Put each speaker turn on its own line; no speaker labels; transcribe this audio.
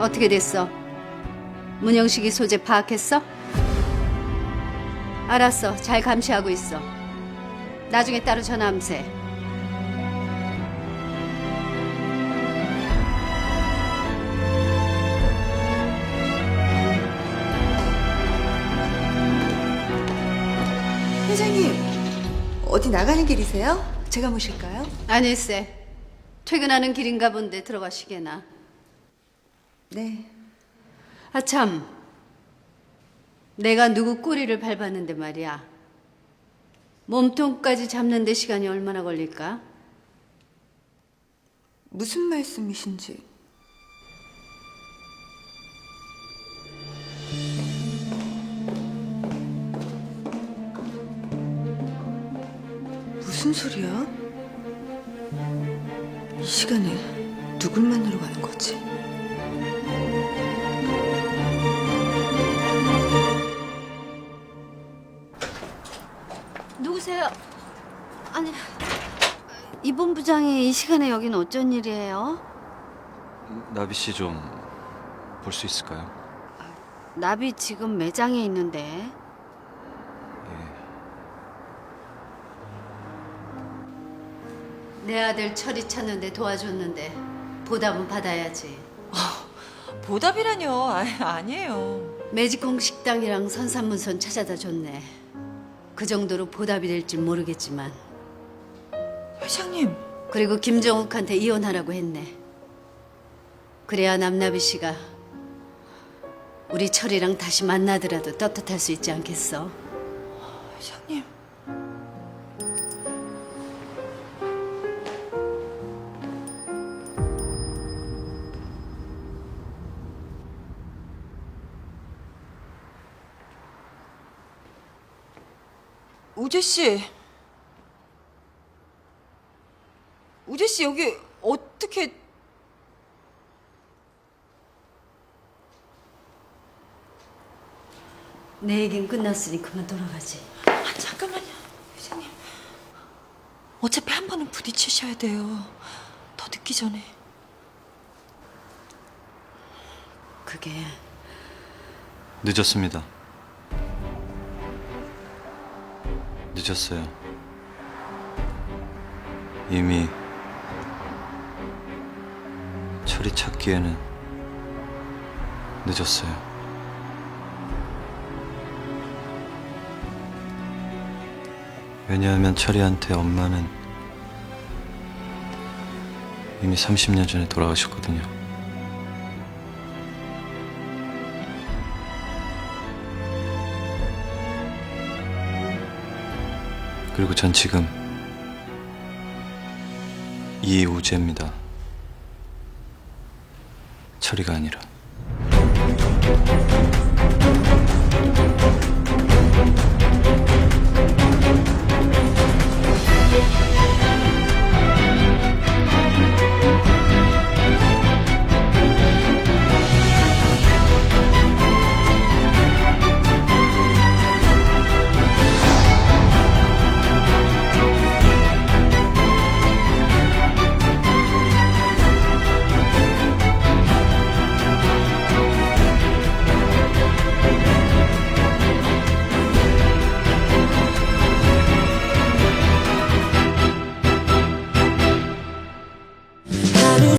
어떻게 됐어? 문영식이 소재 파악했어? 알았어. 잘 감시하고 있어. 나중에 따로 전화함세.
회장님, 어디 나가는 길이세요? 제가 모실까요?
아닐세. 퇴근하는 길인가 본데 들어가시게나.
네.
아참. 내가 누구 꼬리를 밟았는데 말이야. 몸통까지 잡는데 시간이 얼마나 걸릴까?
무슨 말씀이신지. 무슨 소리야? 이 시간에 누굴 만나러 가는 거지?
누구세요? 아니, 이 본부장이 이 시간에 여긴 어쩐 일이에요?
나비 씨 좀 볼 수 있을까요?
나비 지금 매장에 있는데.
예.
내 아들 철이 찾는데 도와줬는데 보답은 받아야지.
보답이라뇨. 아, 아니에요.
매직콩 식당이랑 선산문선 찾아다 줬네. 그 정도로 보답이 될지 모르겠지만.
회장님,
그리고 김정욱한테 이혼하라고 했네. 그래야 남나비 씨가 우리 철이랑 다시 만나더라도 떳떳할 수 있지 않겠어?
회장님. 우재 씨. 우재 씨 여기 어떻게
내 얘긴 끝났으니 그만 돌아가지.
아, 잠깐만요, 회장님. 어차피 한 번은 부딪히셔야 돼요. 더 늦기 전에.
그게
늦었습니다. 늦었어요. 이미 철이 찾기에는 늦었어요. 왜냐하면 철이한테 엄마는 이미 30년 전에 돌아가셨거든요. 그리고 전 지금 이우재입니다. 철이가 아니라.